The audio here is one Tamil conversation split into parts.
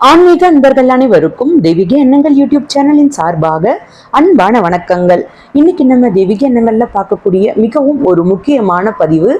ஆன்மீக அன்பர்கள் அனைவருக்கும் தெய்வீக எண்ணங்கள் யூடியூப் சேனலின் சார்பாக அன்பான வணக்கங்கள். இன்னைக்கு நம்ம தெய்வீக எண்ணங்கள்ல பார்க்கக்கூடிய மிகவும் ஒரு முக்கியமான பதிவு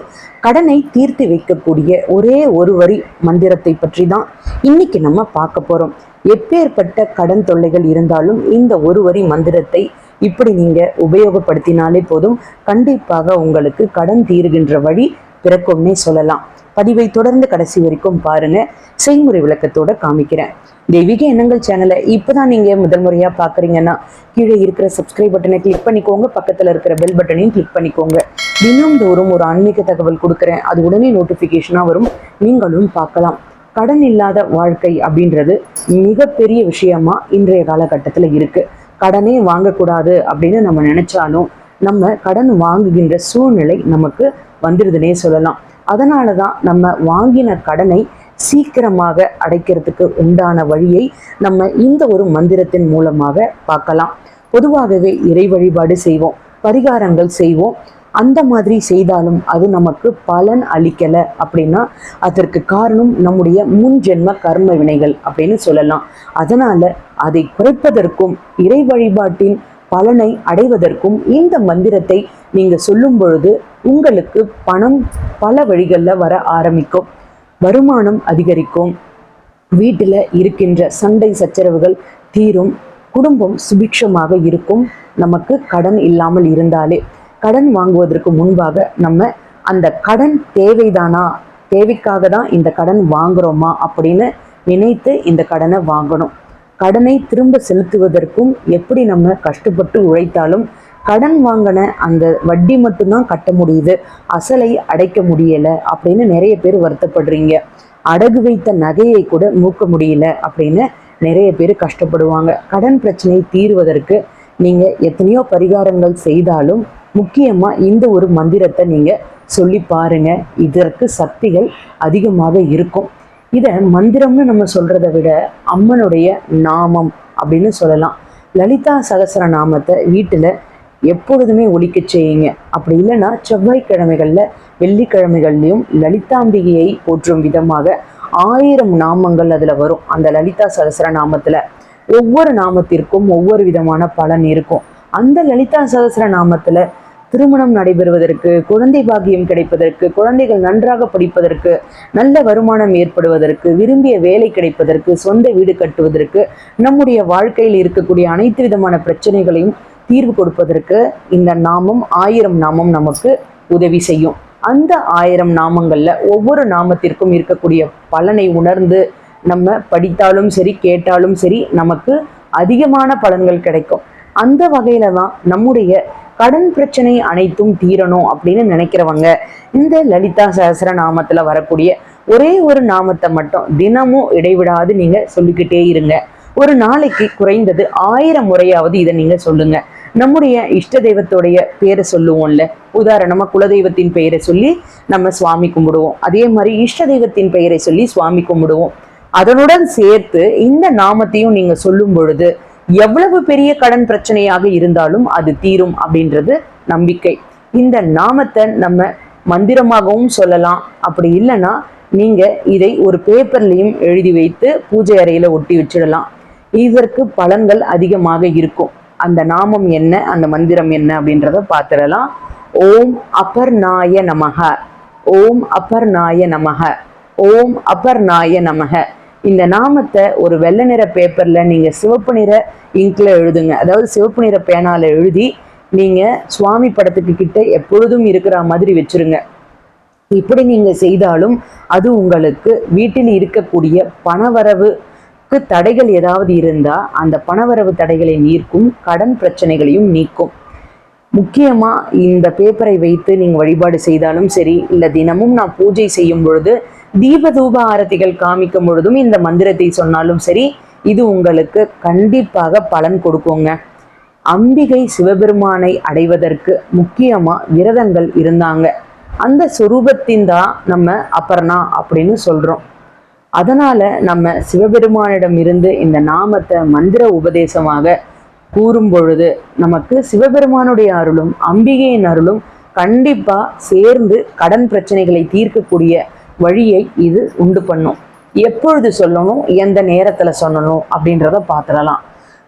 கடனை தீர்த்து வைக்கக்கூடிய ஒரே ஒரு வரி மந்திரத்தை பற்றி தான் இன்னைக்கு நம்ம பார்க்க போறோம். எப்பேற்பட்ட கடன் தொல்லைகள் இருந்தாலும் இந்த ஒரு வரி மந்திரத்தை இப்படி நீங்க உபயோகப்படுத்தினாலே போதும். கண்டிப்பாக உங்களுக்கு கடன் தீருகின்ற வழி பிறக்கும்னே சொல்லலாம். பதிவை தொடர்ந்து கடைசி வரைக்கும் பாருங்க. செய்முறை விளக்கத்தோட காமிக்கிறேன். தெய்வீக எண்ணங்கள் சேனலை இப்பதான் நீங்க முதல் முறையா பாக்குறீங்கன்னா கீழே இருக்கிற சப்ஸ்கிரைப் பட்டனை கிளிக் பண்ணிக்கோங்க. பக்கத்துல இருக்கிற பெல் பட்டனையும் கிளிக் பண்ணிக்கோங்க. தினம்தோறும் ஒரு ஆன்மீக தகவல் கொடுக்குறேன். அது உடனே நோட்டிபிகேஷனா வரும். நீங்களும் பார்க்கலாம். கடன் இல்லாத வாழ்க்கை அப்படின்றது மிகப்பெரிய விஷயமா இன்றைய காலகட்டத்தில் இருக்கு. கடனே வாங்கக்கூடாது அப்படின்னு நம்ம நினைச்சாலும் நம்ம கடன் வாங்குகின்ற சூழ்நிலை நமக்கு வந்துடுதுன்னே சொல்லலாம். அதனால தான் நம்ம வாங்கின கடனை சீக்கிரமாக அடைக்கிறதுக்கு உண்டான வழியை நம்ம இந்த ஒரு மந்திரத்தின் மூலமாக பார்க்கலாம். பொதுவாகவே இறை வழிபாடு செய்வோம் பரிகாரங்கள் செய்வோம். அந்த மாதிரி செய்தாலும் அது நமக்கு பலன் அளிக்கலை அப்படின்னா அதற்கு காரணம் நம்முடைய முன் ஜென்ம கர்ம வினைகள் அப்படின்னு சொல்லலாம். அதனால அதை குறைப்பதற்கும் இறை வழிபாட்டின் பலனை அடைவதற்கும் இந்த மந்திரத்தை நீங்க சொல்லும் பொழுது உங்களுக்கு பணம் பல வழிகளில் வர ஆரம்பிக்கும். வருமானம் அதிகரிக்கும். வீட்டில் இருக்கின்ற சண்டை சச்சரவுகள் தீரும். குடும்பம் சுபிக்ஷமாக இருக்கும். நமக்கு கடன் இல்லாமல் இருந்தாலே கடன் வாங்குவதற்கு முன்பாக நம்ம அந்த கடன் தேவைதானா? தேவைக்காக தான் இந்த கடன் வாங்குறோமா அப்படின்னு நினைத்து இந்த கடனை வாங்கணும். கடனை திரும்ப செலுத்துவதற்கும் எப்படி நம்ம கஷ்டப்பட்டு உழைத்தாலும் கடன் வாங்கின அந்த வட்டி மட்டும்தான் கட்ட முடியுது. அசலை அடைக்க முடியல அப்படின்னு நிறைய பேர் வருத்தப்படுறீங்க. அடகு வைத்த நகையை கூட மூக்க முடியல அப்படின்னு நிறைய பேர் கஷ்டப்படுவாங்க. கடன் பிரச்சனை தீர்வதற்கு நீங்க எத்தனையோ பரிகாரங்கள் செய்தாலும் முக்கியமா இந்த ஒரு மந்திரத்தை நீங்க சொல்லி பாருங்க. இதற்கு சக்திகள் அதிகமாக இருக்கும். இதை மந்திரம்னு நம்ம சொல்றதை விட அம்மனுடைய நாமம் அப்படின்னு சொல்லலாம். லலிதா சகசர நாமத்தை வீட்டில் எப்பொழுதுமே ஒழிக்க செய்யுங்க. அப்படி இல்லைன்னா செவ்வாய்க்கிழமைகளில் வெள்ளிக்கிழமைகள்லையும் லலிதாம்பிகையை போற்றும் விதமாக ஆயிரம் நாமங்கள் அதில் வரும். அந்த லலிதா சகசர நாமத்தில் ஒவ்வொரு நாமத்திற்கும் ஒவ்வொரு விதமான பலன் இருக்கும். அந்த லலிதா சகசர நாமத்தில் திருமணம் நடைபெறுவதற்கு குழந்தை பாக்கியம் கிடைப்பதற்கு குழந்தைகள் நன்றாக படிப்பதற்கு நல்ல வருமானம் ஏற்படுவதற்கு விரும்பிய வேலை கிடைப்பதற்கு சொந்த வீடு கட்டுவதற்கு நம்முடைய வாழ்க்கையில் இருக்கக்கூடிய அனைத்து விதமான பிரச்சனைகளையும் தீர்வு கொடுப்பதற்கு இந்த நாமம் ஆயிரம் நாமம் நமக்கு உதவி செய்யும். அந்த ஆயிரம் நாமங்கள்ல ஒவ்வொரு நாமத்திற்கும் இருக்கக்கூடிய பலனை உணர்ந்து நம்ம படித்தாலும் சரி கேட்டாலும் சரி நமக்கு அதிகமான பலன்கள் கிடைக்கும். அந்த வகையில தான் நம்முடைய கடன் பிரச்சனை அனைத்தும் தீரணும் அப்படின்னு நினைக்கிறவங்க இந்த லலிதா சஹசர நாமத்துல வரக்கூடிய ஒரே ஒரு நாமத்தை மட்டும் தினமும் இடைவிடாது நீங்க சொல்லிக்கிட்டே இருங்க. ஒரு நாளைக்கு குறைந்தது ஆயிரம் முறையாவது இதை நீங்க சொல்லுங்க. நம்முடைய இஷ்ட தெய்வத்துடைய பேரை சொல்லுவோம்ல உதாரணமா குலதெய்வத்தின் பெயரை சொல்லி நம்ம சுவாமி கும்பிடுவோம். அதே மாதிரி இஷ்ட தெய்வத்தின் பெயரை சொல்லி சுவாமி கும்பிடுவோம். அதனுடன் சேர்த்து இந்த நாமத்தையும் நீங்க சொல்லும் பொழுது எவ்வளவு பெரிய கடன் பிரச்சனையாக இருந்தாலும் அது தீரும் அப்படின்றது நம்பிக்கை. இந்த நாமத்தை நம்ம மந்திரமாகவும் சொல்லலாம். அப்படி இல்லைன்னா நீங்க இதை ஒரு பேப்பர்லையும் எழுதி வைத்து பூஜை அறையில ஒட்டி வச்சிடலாம். இதற்கு பலன்கள் அதிகமாக இருக்கும். அந்த நாமம் என்ன அந்த மந்திரம் என்ன அப்படின்றத பார்த்துடலாம். ஓம் அபர்நாய நமக ஓம் அபர்நாய நமக ஓம் அபர்நாய நமக இந்த நாமத்தை ஒரு வெள்ளை நிற பேப்பரில் நீங்கள் சிவப்பு நிற இங்கில் எழுதுங்க. அதாவது சிவப்பு நிற பேனால் எழுதி நீங்கள் சுவாமி படத்துக்கு கிட்ட எப்பொழுதும் இருக்கிற மாதிரி வச்சுருங்க. இப்படி நீங்கள் செய்தாலும் அது உங்களுக்கு வீட்டில் இருக்கக்கூடிய பணவரவுக்கு தடைகள் ஏதாவது இருந்தால் அந்த பணவரவு தடைகளை நீர்க்கும் கடன் பிரச்சனைகளையும் நீக்கும். முக்கியமாக இந்த பேப்பரை வைத்து நீங்கள் வழிபாடு செய்தாலும் சரி இல்லை தினமும் நான் பூஜை செய்யும் பொழுது தீபதூப ஆரத்திகள் காமிக்கும் பொழுதும் இந்த மந்திரத்தை சொன்னாலும் சரி இது உங்களுக்கு கண்டிப்பாக பலன் கொடுக்குங்க. அம்பிகை சிவபெருமானை அடைவதற்கு முக்கியமா விரதங்கள் இருந்தாங்க. அந்த சுரூபத்தின் தான் நம்ம அப்பர்ணா அப்படின்னு சொல்றோம். அதனால நம்ம சிவபெருமானிடம் இருந்து இந்த நாமத்தை மந்திர உபதேசமாக கூறும் பொழுது நமக்கு சிவபெருமானுடைய அருளும் அம்பிகையின் அருளும் கண்டிப்பா சேர்ந்து கடன் பிரச்சனைகளை தீர்க்கக்கூடிய வழியை இது உண்டு பண்ணும். எப்பொழுது சொல்லணும்? எந்த நேரத்துல சொல்லணும்? அப்படின்றத பார்த்துடலாம்.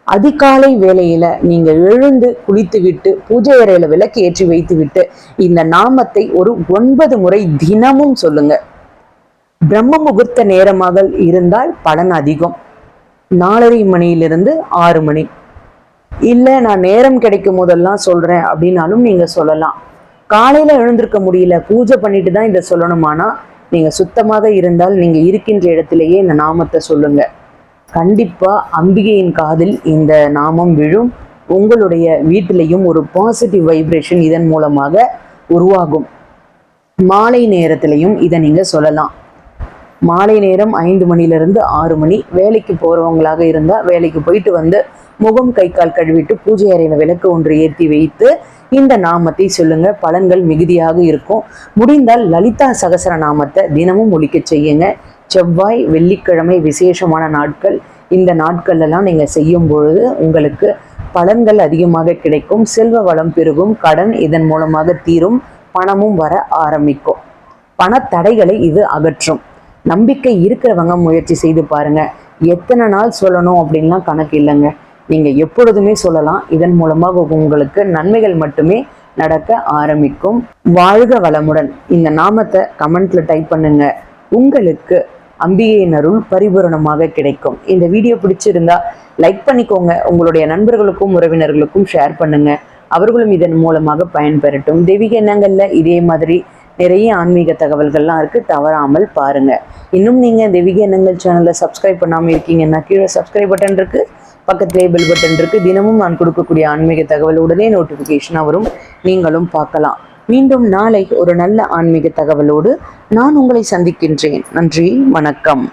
அதிகாலை வேளையில நீங்க எழுந்து குளித்து விட்டு பூஜை அறையில விளக்கு ஏற்றி வைத்து விட்டு இந்த நாமத்தை ஒரு ஒன்பது முறை தினமும் சொல்லுங்க. பிரம்ம முகூர்த்த நேரமாக இருந்தால் பலன் அதிகம். நாலரை மணியிலிருந்து ஆறு மணி. இல்லை நான் நேரம் கிடைக்கும் போதெல்லாம் சொல்றேன் அப்படின்னாலும் நீங்க சொல்லலாம். காலையில எழுந்திருக்க முடியல பூஜை பண்ணிட்டு தான் இதை சொல்லணுமானா நீங்க சுத்தமாக இருந்தால் நீங்க இருக்கின்ற இடத்திலேயே இந்த நாமத்தை சொல்லுங்க. கண்டிப்பா அம்பிகையின் காதில் இந்த நாமம் விழும். உங்களுடைய வீட்டிலையும் ஒரு பாசிட்டிவ் வைப்ரேஷன் இதன் மூலமாக உருவாகும். மாலை நேரத்திலையும் இதை நீங்க சொல்லலாம். மாலை நேரம் ஐந்து மணிலிருந்து ஆறு மணி. வேலைக்கு போறவங்களாக இருந்தால் வேலைக்கு போயிட்டு வந்து முகம் கை கால் கழுவிட்டு பூஜை அறையில் விளக்கு ஒன்று ஏற்றி வைத்து இந்த நாமத்தை சொல்லுங்க. பலன்கள் மிகுதியாக இருக்கும். முடிந்தால் லலிதா சகசர நாமத்தை தினமும் ஒழிக்க செய்யுங்க. செவ்வாய் வெள்ளிக்கிழமை விசேஷமான நாட்கள். இந்த நாட்கள்லாம் நீங்கள் செய்யும் பொழுது உங்களுக்கு பலன்கள் அதிகமாக கிடைக்கும். செல்வ வளம் பெருகும். கடன் இதன் மூலமாக தீரும். பணமும் வர ஆரம்பிக்கும். பணத்தடைகளை இது அகற்றும். நம்பிக்கை இருக்கிறவங்க முயற்சி செய்து பாருங்க. எத்தனை நாள் சொல்லணும் அப்படின்லாம் கணக்கு இல்லைங்க. நீங்கள் எப்பொழுதுமே சொல்லலாம் இதன் மூலமாக உங்களுக்கு நன்மைகள் மட்டுமே நடக்க ஆரம்பிக்கும். வாழ்க வளமுடன். இந்த நாமத்தை கமெண்ட்ல டைப் பண்ணுங்க. உங்களுக்கு அம்பிகையின் அருள் பரிபூரணமாக கிடைக்கும். இந்த வீடியோ பிடிச்சிருந்தா லைக் பண்ணிக்கோங்க. உங்களுடைய நண்பர்களுக்கும் உறவினர்களுக்கும் ஷேர் பண்ணுங்க. அவர்களும் இதன் மூலமாக பயன்பெறட்டும். தெய்வீக எண்ணங்கள்ல இதே மாதிரி நிறைய ஆன்மீக தகவல்கள்லாம் இருக்கு. தவறாமல் பாருங்க. இன்னும் நீங்க தெய்வீக எண்ணங்கள் சேனலை சப்ஸ்கிரைப் பண்ணாம இருக்கீங்கன்னா கீழே சப்ஸ்கிரைப் பட்டன் இருக்கு. பக்கத்திலே பெல் பட்டன் இருக்கு. தினமும் நான் கொடுக்கக்கூடிய ஆன்மீக தகவல் உடனே நோட்டிஃபிகேஷனாக வரும். நீங்களும் பார்க்கலாம். மீண்டும் நாளை ஒரு நல்ல ஆன்மீக தகவலோடு நான் உங்களை சந்திக்கின்றேன். நன்றி வணக்கம்.